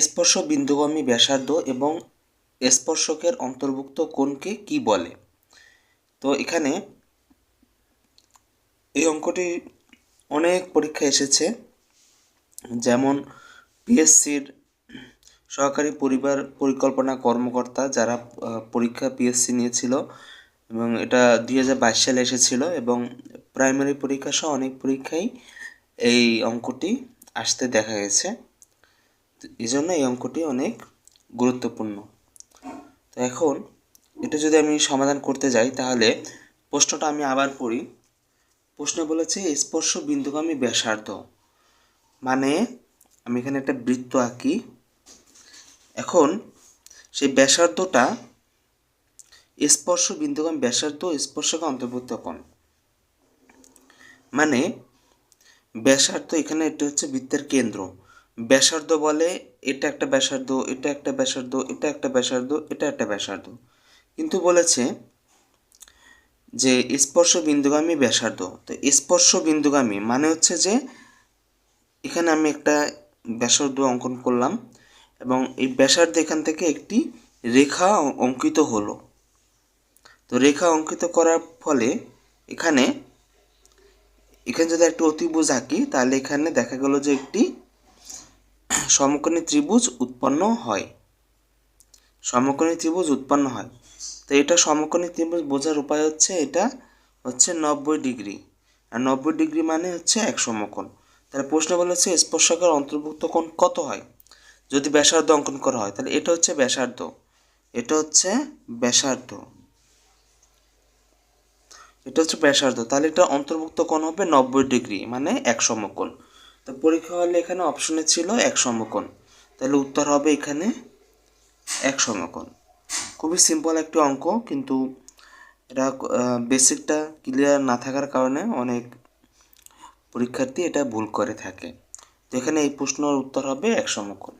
স্পর্শ বিন্দুগামী ব্যাসার্ধ এবং স্পর্শকের অন্তর্ভুক্ত কোণকে কি বলে? তো এখানে এই অঙ্কটি অনেক পরীক্ষা এসেছে। যেমন পিএসসির সহকারী পরিবার পরিকল্পনা কর্মকর্তা যারা পরীক্ষা পিএসসি নিয়েছিল এবং এটা দুই হাজার বাইশ সালে এসেছিল এবং প্রাইমারি পরীক্ষা সহ অনেক পরীক্ষায় এই অঙ্কটি আসতে দেখা গেছে। এই জন্য এই অঙ্কটি অনেক গুরুত্বপূর্ণ। তো এখন এটা যদি আমি সমাধান করতে যাই, তাহলে প্রশ্নটা আমি আবার পড়ি। প্রশ্ন বলেছে স্পর্শ বিন্দুগামী ব্যাসার্ধ। মানে আমি এখানে একটা বৃত্ত আঁকি। এখন সেই ব্যাসার্ধটা স্পর্শ বিন্দুগামী ব্যাসার্ধ স্পর্শকে অন্তর্ভুক্ত কোণ। মানে ব্যাসার্ধ এখানে এটা হচ্ছে বৃত্তের কেন্দ্র। ব্যাসার্ধ বলে এটা একটা ব্যাসার্ধ, এটা একটা ব্যাসার্ধ, এটা একটা ব্যাসার্ধ, এটা একটা ব্যাসার্ধ। কিন্তু বলেছে যে স্পর্শ বিন্দুগামী ব্যাসার্ধ। তো স্পর্শ বিন্দুগামী মানে হচ্ছে যে এখানে আমি একটা ব্যাসার্ধ অঙ্কন করলাম এবং এই ব্যাসার্ধ এখান থেকে একটি রেখা অঙ্কিত হলো। তো রেখা অঙ্কিত করার ফলে এখানে এখানে যদি একটু অতিভুজ আঁকি তাহলে এখানে দেখা গেল যে একটি সমকোণী ত্রিভুজ উৎপন্ন হয়। সমকোণী ত্রিভুজ উৎপন্ন হয়। তো এটা সমকোণী ত্রিভুজ বোঝার উপায় হচ্ছে এটা হচ্ছে নব্বই ডিগ্রি। আর নব্বই ডিগ্রি মানে হচ্ছে এক সমকোণ। তাহলে প্রশ্ন বলেছে স্পর্শকের অন্তর্ভুক্ত কোণ কত হয়? যদি ব্যাসার্ধ অঙ্কন করা হয়, তাহলে এটা হচ্ছে ব্যাসার্ধ। এটা হচ্ছে ব্যাসার্ধ। এটা হচ্ছে ব্যাসার্ধ। তাহলে এটা অন্তর্ভুক্ত কোণ হবে নব্বই ডিগ্রি মানে এক সমকোণ। তো পরীক্ষা হলে এখানে অপশনে ছিল এক সমকোণ। তাহলে উত্তর হবে এখানে এক সমকোণ। খুবই সিম্পল একটি অঙ্ক, কিন্তু এটা বেসিকটা ক্লিয়ার না থাকার কারণে অনেক পরীক্ষার্থী এটা ভুল করে থাকে। তো এখানে এই প্রশ্নের উত্তর হবে এক সমকোণ।